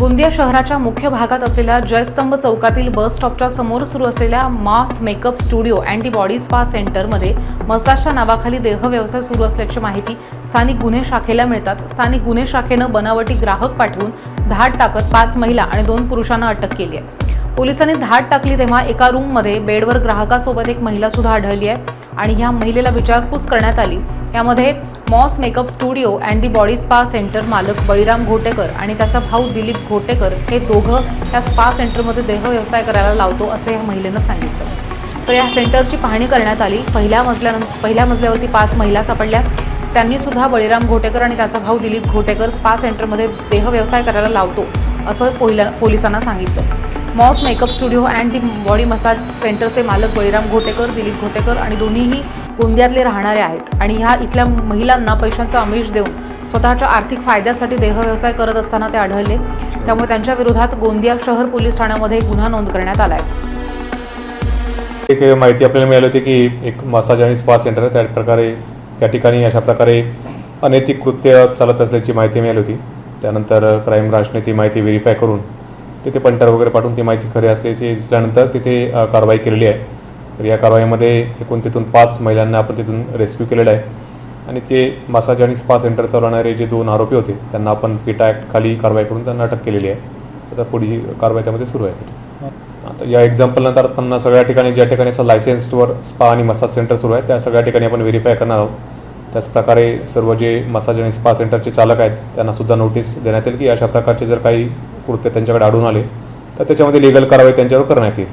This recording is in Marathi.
गोंदिया शहराच्या मुख्य भागात असलेल्या जयस्तंभ चौकातील बस स्टॉपच्या समोर सुरू असलेल्या mass makeup studio and the body spa सेंटरमध्ये मसाजच्या नावाखाली देह व्यवसाय सुरू असल्याची माहिती स्थानिक गुन्हे शाखेला मिळताच स्थानिक गुन्हे शाखेनं बनावटी ग्राहक पाठवून धाड टाकत पाच महिला आणि दोन पुरुषांना अटक केली आहे. पोलिसांनी धाड टाकली तेव्हा एका रूममध्ये बेडवर ग्राहकासोबत एक महिला सुद्धा आढळली आहे आणि ह्या महिलेला विचारपूस करण्यात आली. यामध्ये moss makeup studio and the body spa center मालक बळीराम घोटेकर आणि त्याचा भाऊ दिलीप घोटेकर हे दोघं त्या स्पा सेंटरमध्ये देह व्यवसाय करायला लावतो असं या महिलेनं सांगितलं. तर या सेंटरची पाहणी करण्यात आली. पहिल्या मजल्यानंतर पहिल्या मजल्यावरती पाच महिला सापडल्या. त्यांनी सुद्धा बळीराम घोटेकर आणि त्याचा भाऊ दिलीप घोटेकर स्पा सेंटरमध्ये देह व्यवसाय करायला लावतो असं पहिल्या पोलिसांना सांगितलं. Moss makeup studio and the body massage सेंटरचे मालक बळीराम घोटेकर दिलीप घोटेकर आणि दोन्हीही गोंदियातले राहणारे आहेत. आणि ह्या इथल्या महिलांना पैशांचा आमिष देऊन स्वतःच्या आर्थिक फायद्यासाठी देहव्यवसाय करत असताना ते आढळले. त्यामुळे त्यांच्या विरोधात गोंदिया शहर पोलीस ठाण्यामध्ये गुन्हा नोंद करण्यात आला आहे एक माहिती आपल्याला मिळाली होती की एक मसाज आणि स्पा सेंटर त्या प्रकारे त्या ठिकाणी अशा प्रकारे अनैतिक कृत्य चालत असल्याची माहिती मिळाली होती. त्यानंतर क्राईम ब्रांचने ती माहिती व्हेरीफाय करून तिथे पंटर वगैरे पाठवून ती माहिती खरी असल्याची दिसल्यानंतर तिथे कारवाई केलेली आहे. तर या कारवाईमध्ये एकूण तिथून पाच महिलांना आपण तिथून रेस्क्यू केलेलं आहे. आणि ते मसाज आणि स्पा सेंटर चालवणारे जे दोन आरोपी होते त्यांना आपण पिटा ॲक्ट खाली कारवाई करून त्यांना अटक केलेली आहे. आता पुढची कारवाई त्यामध्ये सुरू आहे. आता या एक्झाम्पलनंतर आपण सगळ्या ठिकाणी ज्या ठिकाणी असं लायसेन्सवर स्पा आणि मसाज सेंटर सुरू आहे त्या सगळ्या ठिकाणी आपण व्हेरीफाय करणार आहोत. त्याचप्रकारे सर्व जे मसाज आणि स्पा सेंटरचे चालक आहेत त्यांना सुद्धा नोटीस देण्यात येईल की अशा प्रकारचे जर काही कृत्य त्यांच्याकडे आढळून आले तर त्याच्यामध्ये लिगल कारवाई त्यांच्यावर करण्यात येईल.